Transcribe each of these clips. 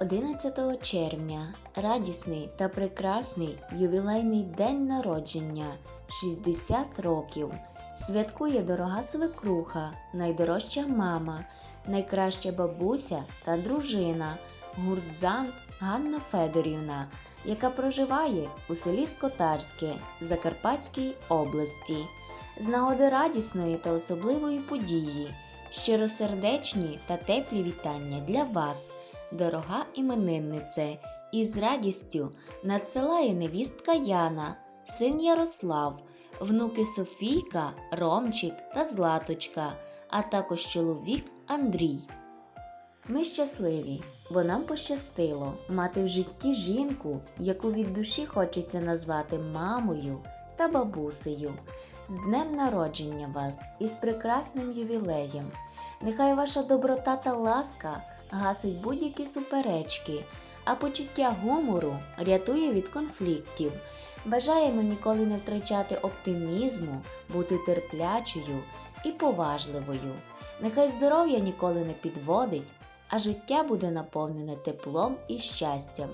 11 червня радісний та прекрасний ювілейний день народження 60 років. Святкує дорога свекруха, найдорожча мама, найкраща бабуся та дружина Гуртзан Ганна Федорівна, яка проживає у селі Скотарське Закарпатській області. З нагоди радісної та особливої події, щиросердечні та теплі вітання для вас, дорога імениннице, і з радістю надсилає невістка Яна, син Ярослав, внуки Софійка, Ромчик та Златочка, а також чоловік Андрій. Ми щасливі, бо нам пощастило мати в житті жінку, яку від душі хочеться назвати мамою та бабусею. З днем народження вас і з прекрасним ювілеєм. Нехай ваша доброта та ласка гасить будь-які суперечки, а почуття гумору рятує від конфліктів. Бажаємо ніколи не втрачати оптимізму, бути терплячою і поважливою. Нехай здоров'я ніколи не підводить, а життя буде наповнене теплом і щастям.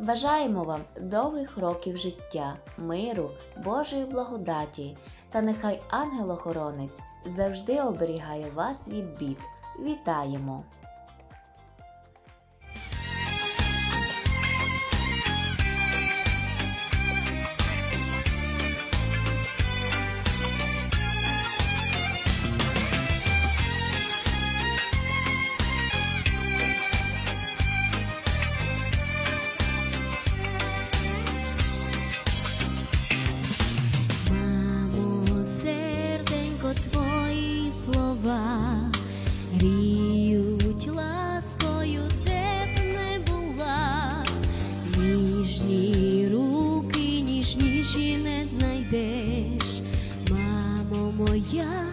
Бажаємо вам довгих років життя, миру, Божої благодаті, та нехай ангел-охоронець завжди оберігає вас від бід. Вітаємо! Моя,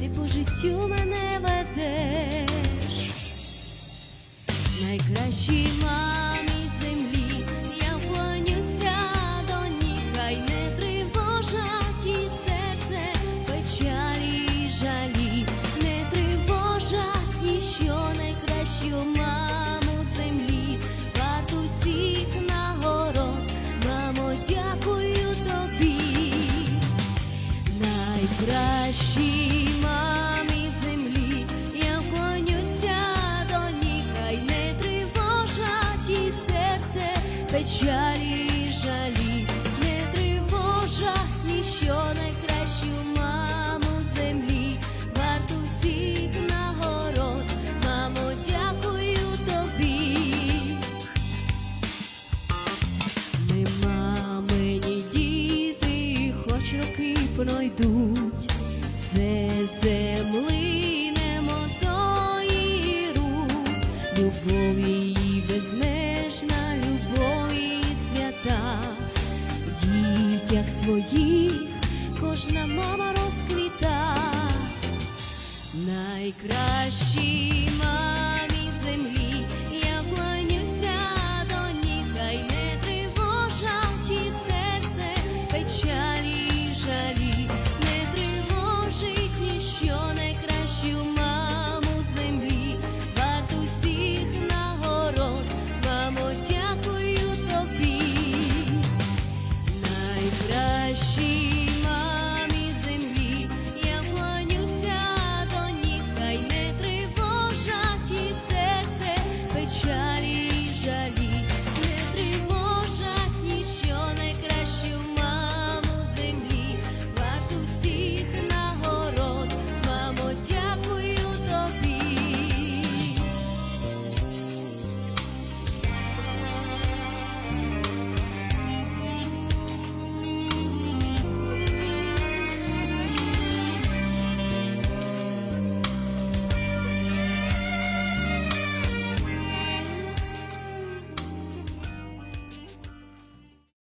ти по життю мене ведеш. найкращий мамі найкращій мамі землі, я вклонюся до ніг, хай не тривожать і серце, печалі і жалі, не тривожать ніщо найкращу маму землі, варту всіх нагород, мамо, дякую тобі. Ми мамині діти, хоч роки пройдуть, серце млинемо тої рук, безмежна, любов її свята, дітях своїх кожна мама розквіта. Найкращі